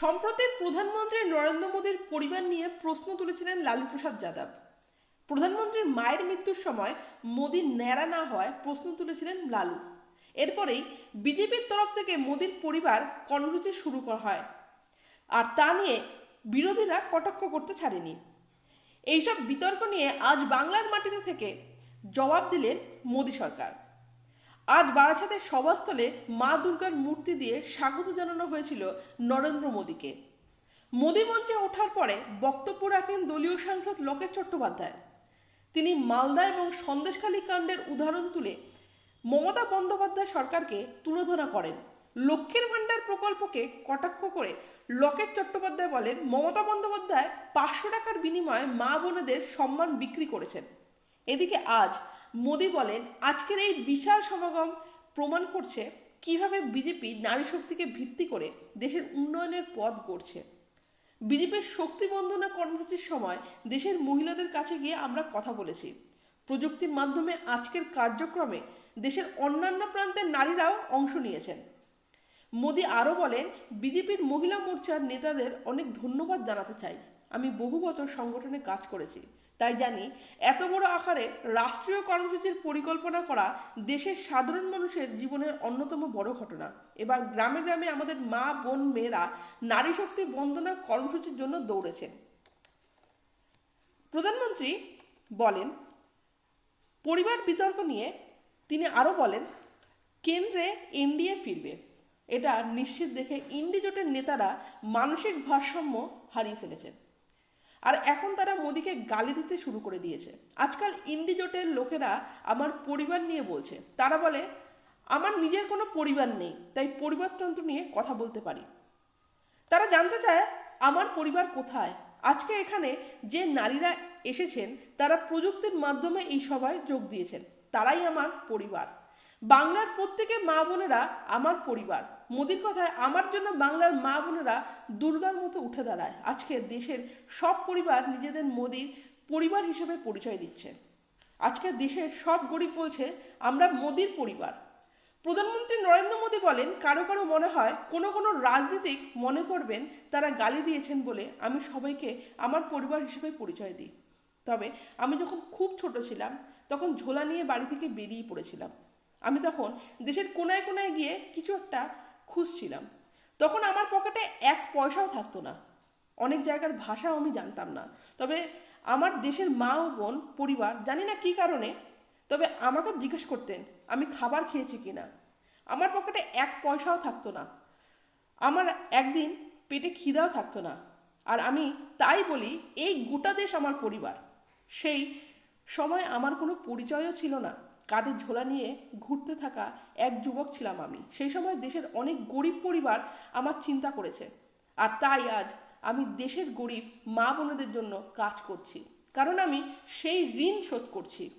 সম্প্রতি প্রধানমন্ত্রী নরেন্দ্র মোদীর পরিবার নিয়ে প্রশ্ন তুলেছিলেন লালু প্রসাদ যাদব। প্রধানমন্ত্রীর মায়ের মৃত্যুর সময় মোদী ন্যাড়া না হওয়ায় প্রশ্ন তুলেছিলেন লালু। এরপরেই বিজেপির তরফ থেকে মোদীর পরিবার কর্মসূচি শুরু করা হয়। আর তা নিয়ে বিরোধীরা কটাক্ষ করতে ছাড়েনি। এইসব বিতর্ক নিয়ে আজ বাংলার মাটিতে থেকে জবাব দিলেন মোদী সরকার। আজ বারাসাতের সভাস্থলে মা দুর্গার মূর্তি দিয়ে স্বাগত জানানো হয়েছিল নরেন্দ্র মোদীকে। মোদী মঞ্চে ওঠার পরে বক্তব্য রাখেন দলীয় সাংসদ লোকেশ চট্টোপাধ্যায়। তিনি মালদা এবং সন্দেশখালী কাণ্ডের উদাহরণ তুলে মমতা বন্দ্যোপাধ্যায় সরকারকে তুলোধনা করেন। লক্ষ্মীর ভাণ্ডার প্রকল্পকে কটাক্ষ করে লোকেশ চট্টোপাধ্যায় বলেন, মমতা বন্দ্যোপাধ্যায় পাঁচশো টাকার বিনিময়ে মা বোনেদের সম্মান বিক্রি করেছেন। এদিকে আজ মোদী বলেন, আজকের এই বিশাল সমাগম প্রমাণ করছে কীভাবে বিজেপি নারী শক্তিকে ভিত্তি করে দেশের উন্নয়নের পথ গড়ছে। বিজেপির শক্তি বন্দনা কর্মসূচির সময় দেশের মহিলাদের কাছে গিয়ে আমরা কথা বলেছি। প্রযুক্তির মাধ্যমে আজকের কার্যক্রমে দেশের অন্যান্য প্রান্তের নারীরাও অংশ নিয়েছেন। মোদী আরও বলেন, বিজেপির মহিলা মোর্চার নেতাদের অনেক ধন্যবাদ জানাতে চাই। আমি বহু বছর সংগঠনে কাজ করেছি। তাই জানি এত বড় আকারে রাষ্ট্রীয় কর্মসূচির পরিকল্পনা করা দেশের সাধারণ মানুষের জীবনের অন্যতম বড় ঘটনা। এবার গ্রামে গ্রামে আমাদের মা, বোন, মেয়েরা নারী শক্তি বন্দনা কর্মসূচির জন্য দৌড়েছেন। প্রধানমন্ত্রী বলেন, পরিবার বিতর্ক নিয়ে তিনি আরও বলেন, কেন্দ্রে এনডিএ ফিরবে। এটা নিশ্চিত দেখে ইন্ডি জোটের নেতারা মানসিক ভারসাম্য হারিয়ে ফেলেছেন। আর এখন তারা মোদীকে গালি দিতে শুরু করে দিয়েছে। আজকাল ইন্ডি জোটের লোকেরা আমার পরিবার নিয়ে বলছে। তারা বলে, আমার নিজের কোনো পরিবার নেই, তাই পরিবারতন্ত্র নিয়ে কথা বলতে পারি। তারা জানতে চায়, আমার পরিবার কোথায়? আজকে এখানে যে নারীরা এসেছেন, তারা প্রযুক্তির মাধ্যমে এই সভায় যোগ দিয়েছেন। তারাই আমার পরিবার। বাংলার প্রত্যেকে মা বোনেরা আমার পরিবার। মোদির কথায় আমার জন্য বাংলার মা বোনেরা দুর্গার মতো উঠে দাঁড়ায়। আজকে দেশের সব পরিবার নিজেদের মোদির পরিবার হিসেবে পরিচয় দিচ্ছে। আজকে দেশের সব গরিব বলছে, আমরা মোদির পরিবার। প্রধানমন্ত্রী নরেন্দ্র মোদী বলেন, কারও কারও মনে হয় কোনো কোনো রাজনীতিক মনে করবেন, তারা গালি দিয়েছেন বলে আমি সবাইকে আমার পরিবার হিসেবে পরিচয় দিই। তবে আমি যখন খুব ছোট ছিলাম, তখন ঝোলা নিয়ে বাড়ি থেকে বেরিয়ে পড়েছিলাম। আমি তখন দেশের কোনায় কোনায় গিয়ে কিছু একটা খুঁজছিলাম। তখন আমার পকেটে এক পয়সাও থাকতো না। অনেক জায়গার ভাষাও আমি জানতাম না। তবে আমার দেশের মা ও বোন, পরিবার জানি না কী কারণে, তবে আমাকে জিজ্ঞেস করতেন, আমি খাবার খেয়েছি কিনা? আমার পকেটে এক পয়সাও থাকতো না। আমার একদিন পেটে খিদাও থাকতো না। আর আমি তাই বলি, এই গোটা দেশ আমার পরিবার। সেই সময় আমার কোনো পরিচয়ও ছিল না। কাঁধে ঝোলা নিয়ে ঘুরতে থাকা এক যুবক ছিলাম আমি। সেই সময় দেশের অনেক গরিব পরিবার আমার চিন্তা করেছে। আর তাই আজ আমি দেশের গরিব মা বোনেদের জন্য কাজ করছি। কারণ আমি সেই ঋণ শোধ করছি।